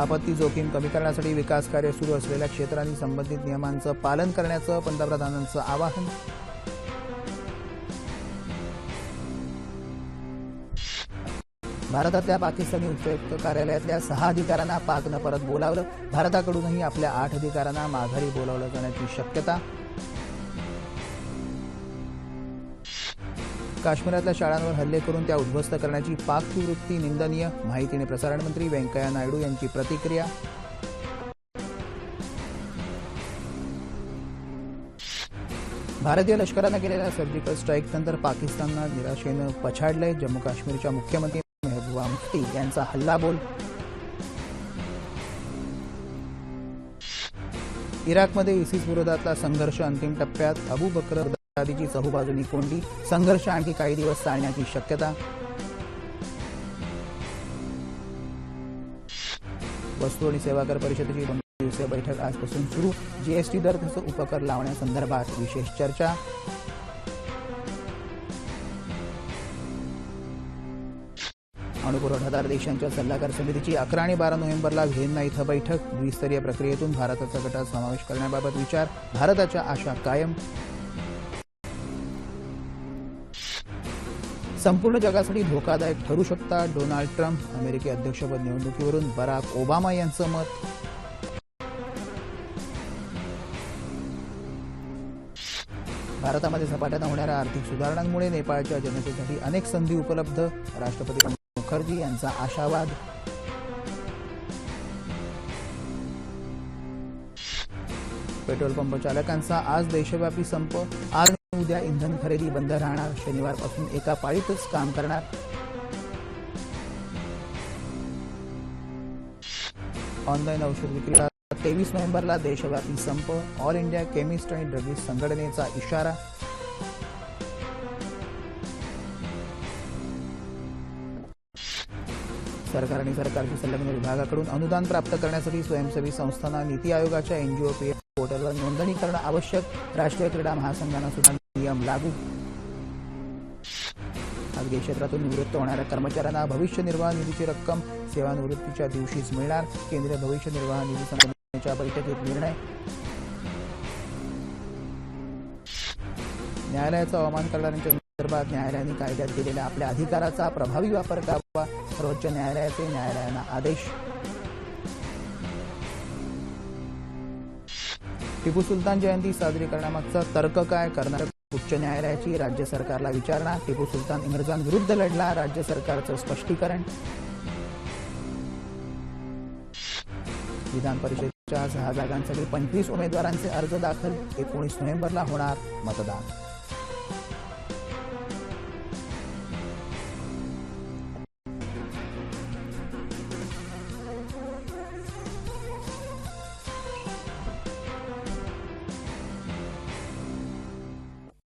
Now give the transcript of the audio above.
आपत्ती जोखीम कमी करण्यासाठी विकास कार्य सुरू असलेल्या क्षेत्रांनी संबंधित नियमांचं पालन करण्याचं पंतप्रधानांचं आवाहन. भारतातल्या पाकिस्तानी उच्चायुक्त कार्यालयातल्या सहा अधिकाऱ्यांना पाकनं परत बोलावलं. भारताकडूनही आपल्या आठ अधिकाऱ्यांना माघारी बोलावलं जाण्याची शक्यता काश्मीरातल्या शाळांवर हल्ले करून त्या उद्ध्वस्त करण्याची पाकची वृत्ती निंदनीय माहिती आणि प्रसारण मंत्री व्यंकय्या नायडू यांची प्रतिक्रिया. भारतीय लष्करानं केलेल्या सर्जिकल स्ट्राईक नंतर पाकिस्ताननं निराशेनं पछाडलंय. जम्मू काश्मीरच्या मुख्यमंत्री मेहबूबा मुफ्ती यांचा हल्लाबोल. इराकमध्ये इसिस विरोधातला संघर्ष अंतिम टप्प्यात अबू बकर बगदादीची चहूबाजूनी कोंडी संघर्ष आणखी काही दिवस चालण्याची शक्यता. वस्तू आणि सेवा कर परिषदेची दोन दिवसीय बैठक आजपासून सुरू. जीएसटी दर तसं उपकर लावण्यासंदर्भात विशेष चर्चा. अणुपुरवठादार देशांच्या सल्लागार समितीची अकरा आणि बारा नोव्हेंबरला व्हिएन्ना इथं बैठक. द्विस्तरीय प्रक्रियेतून भारताचा गटात समावेश करण्याबाबत विचार. भारताच्या आशा कायम. संपूर्ण जगासाठी धोकादायक ठरू शकता डोनाल्ड ट्रम्प अमेरिकी अध्यक्षपद निवडणुकीवरून बराक ओबामा यांचं मत. भारतामध्ये झपाट्यानं होणाऱ्या आर्थिक सुधारणांमुळे नेपाळच्या जनतेसाठी अनेक संधी उपलब्ध. राष्ट्रपती मुखर्जी यांचा आशावाद. पेट्रोल पंप चालकांचा आज देशव्यापी संप. आज उद्या इंधन खरेदी बंद राहणार. शनिवारपासून एका पाळीतच काम करणार. ऑनलाईन औषध विक्रीला तेवीस नोव्हेंबरला देशव्यापी संप. ऑल इंडिया केमिस्ट आणि ड्रगिस्ट संघटनेचा इशारा. सरकार आणि सरकारच्या संलग्न विभागाकडून अनुदान प्राप्त करण्यासाठी स्वयंसेवी संस्थांना नीती आयोगाच्या एनजीओ पी पोर्टलवर नोंदणी करणं आवश्यक. राष्ट्रीय क्रीडा महासंघानं सुद्धा नियम लागू. खासगी क्षेत्रातून निवृत्त होणाऱ्या कर्मचाऱ्यांना भविष्य निर्वाह निधीची रक्कम सेवानिवृत्तीच्या दिवशीच मिळणार. केंद्रीय भविष्य निर्वाह निधी संघटनेच्या बैठकीत निर्णय. न्यायालयाचा अवमान करणाऱ्यांच्या संदर्भात न्यायालयाने कायद्यात दिलेल्या आपल्या अधिकाराचा प्रभावी वापर करावा सर्वोच्च न्यायालयाचे न्यायालयाना आदेश. टिपू सुलतान जयंती साजरी करण्यामागचा तर्क काय करणार? उच्च न्यायालयाची राज्य सरकारला विचारणा टिपू सुलतान इंग्रजांविरुद्ध लढला राज्य सरकारचं स्पष्टीकरण. विधान परिषदेच्या सहा जागांसाठी पंचवीस उमेदवारांचे अर्ज दाखल एकोणीस नोव्हेंबरला होणार मतदान.